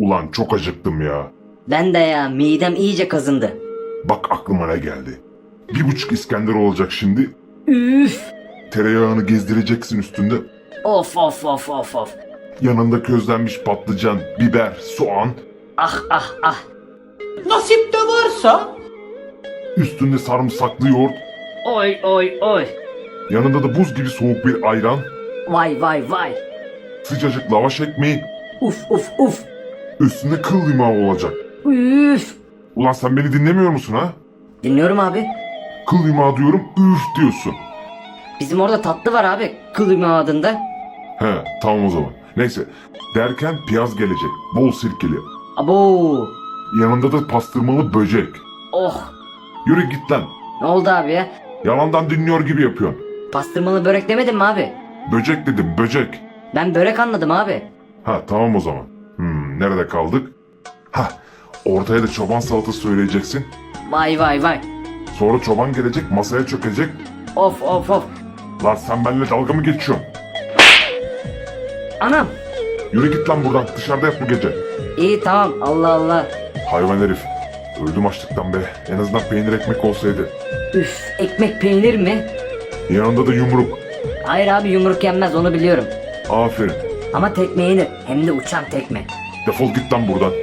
Ulan çok acıktım ya. Ben de ya midem iyice kazındı. Bak aklıma ne geldi. Bir buçuk İskender olacak şimdi. Üf. Tereyağını gezdireceksin üstünde. Of of of of of. Yanında közlenmiş patlıcan, biber, soğan. Ah ah ah. Nasip de varsa Üstünde sarımsaklı yoğurt. Oy oy oy. Yanında da buz gibi soğuk bir ayran. Vay vay vay. Sıcacık lavaş ekmeği. Uf uf uf. Üstünde kıl limağı olacak. Üf. Ulan sen beni dinlemiyor musun ha? Dinliyorum abi. Kıl limağı diyorum üf diyorsun. Bizim orada tatlı var abi. Kılımı adında. He tamam o zaman. Neyse derken piyaz gelecek. Bol sirkeli. Abo. Yanında da pastırmalı böcek. Oh. Yürü git lan. Ne oldu abi ya? Yalandan dinliyor gibi yapıyorsun. Pastırmalı börek demedin mi abi? Böcek dedim böcek. Ben börek anladım abi. Ha tamam o zaman. Nerede kaldık? Ha ortaya da çoban salatası söyleyeceksin. Vay vay vay. Sonra çoban gelecek masaya çökecek. Of of of. Lan sen benimle dalga mı geçiyorsun? Anam. Yürü git lan buradan dışarıda yap bu gece. İyi tamam Allah Allah. Hayvan herif. Öldüm açlıktan be. En azından peynir ekmek olsaydı. Üf ekmek peynir mi? Yanında da yumruk. Hayır abi yumruk yenmez onu biliyorum. Aferin. Ama tekme yenir. Hem de uçan tekme. Defol git lan buradan.